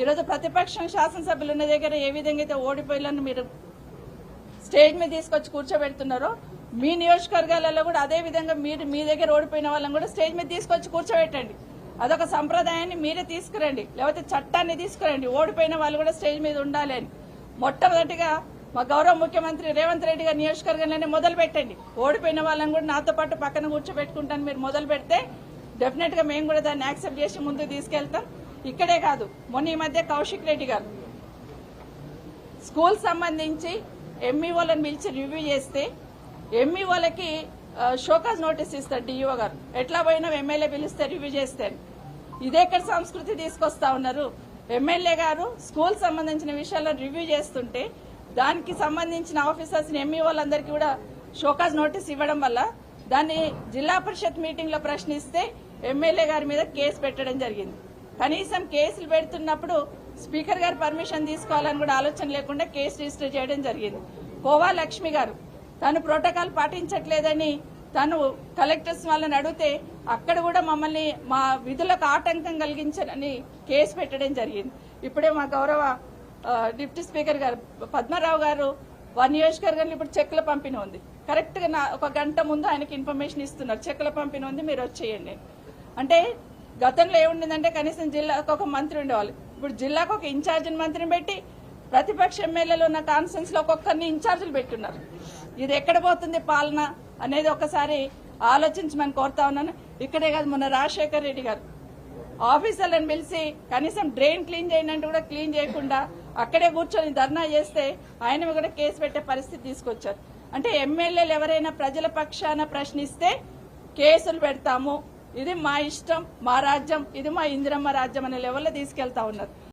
ఈరోజు ప్రతిపక్షం శాసనసభ్యులు ఉన్న దగ్గర ఏ విధంగా అయితే ఓడిపోయిలను మీరు స్టేజ్ మీద తీసుకొచ్చి కూర్చోబెడుతున్నారో మీ నియోజకవర్గాలలో కూడా అదే విధంగా మీరు మీ దగ్గర ఓడిపోయిన వాళ్ళని కూడా స్టేజ్ మీద తీసుకొచ్చి కూర్చోబెట్టండి. అదొక సంప్రదాయాన్ని మీరే తీసుకురండి. లేకపోతే చట్టాన్ని తీసుకురండి. ఓడిపోయిన వాళ్ళు కూడా స్టేజ్ మీద ఉండాలి అని. మొట్టమొదటిగా మా గౌరవ ముఖ్యమంత్రి రేవంత్ రెడ్డి గారి నియోజకవర్గంలోనే మొదలు పెట్టండి. ఓడిపోయిన వాళ్ళని కూడా నాతో పాటు పక్కన కూర్చోబెట్టుకుంటాను మీరు మొదలు పెడితే డెఫినెట్గా మేము కూడా దాన్ని యాక్సెప్ట్ చేసి ముందుకు తీసుకెళ్తాం. ఇక్కడే కాదు. మొన్న ఈ మధ్య కౌశిక్ రెడ్డి గారు. స్కూల్ సంబంధించి ఎంఈఓలను పిలిచి రివ్యూ చేస్తే ఎంఈఓలకి షోకాజ్ నోటీస్ ఇస్తారు డిఈఓ గారు. ఎట్లా పోయినా ఎమ్మెల్యే పిలిస్తే రివ్యూ చేస్తే ఇదెక్కడ సంస్కృతి తీసుకొస్తా ఉన్నారు. ఎమ్మెల్యే గారు స్కూల్ సంబంధించిన విషయాల్లో రివ్యూ చేస్తుంటే దానికి సంబంధించిన ఆఫీసర్స్ ఎంఈఓలందరికీ కూడా షోకాజ్ నోటీస్ ఇవ్వడం వల్ల దాన్ని జిల్లా పరిషత్ మీటింగ్లో ప్రశ్నిస్తే ఎమ్మెల్యే గారి మీద కేసు పెట్టడం జరిగింది. కనీసం కేసులు పెడుతున్నప్పుడు స్పీకర్ గారు పర్మిషన్ తీసుకోవాలని కూడా ఆలోచన లేకుండా కేసు రిజిస్టర్ చేయడం జరిగింది. కోవా లక్ష్మి గారు తను ప్రోటోకాల్ పాటించట్లేదని తను కలెక్టర్స్ వాళ్ళని అడిగితే అక్కడ కూడా మమ్మల్ని మా విధులకు ఆటంకం కలిగించనని కేసు పెట్టడం జరిగింది. ఇప్పుడే మా గౌరవ డిప్యూటీ స్పీకర్ గారు పద్మారావు గారు వారి నియోజకవర్గంలో ఇప్పుడు చెక్కుల పంపిన ఉంది. కరెక్ట్గా నా- ఒక గంట ముందు ఆయనకి ఇన్ఫర్మేషన్ ఇస్తున్నారు. చెక్కుల పంపిన ఉంది మీరు వచ్చేయండి. అంటే గతంలో ఏముండిందంటే కనీసం జిల్లాకు ఒక మంత్రి ఉండేవాళ్ళు. ఇప్పుడు జిల్లాకు ఒక ఇన్ఛార్జిని మంత్రిని పెట్టి ప్రతిపక్ష ఎమ్మెల్యేలు ఉన్న కాన్ఫరెన్స్లో ఒక్కొక్కరిని ఇన్ఛార్జీలు పెట్టున్నారు. ఇది ఎక్కడ పోతుంది పాలన అనేది ఒకసారి ఆలోచించమని కోరుతా ఉన్నాను. ఇక్కడే కాదు మొన్న రాజశేఖర్ రెడ్డి గారు ఆఫీసర్లను పిలిచి కనీసం డ్రైన్ క్లీన్ చేయనంటే కూడా క్లీన్ చేయకుండా అక్కడే కూర్చొని ధర్నా చేస్తే ఆయన కూడా కేసు పెట్టే పరిస్థితి తీసుకొచ్చారు. అంటే ఎమ్మెల్యేలు ఎవరైనా ప్రజల పక్షాన ప్రశ్నిస్తే కేసులు పెడతాము ఇది మా ఇష్టం మా రాజ్యం ఇది మా ఇందిరమ్మ రాజ్యం అనే లెవెల్లో తీసుకెళ్తా ఉన్నారు.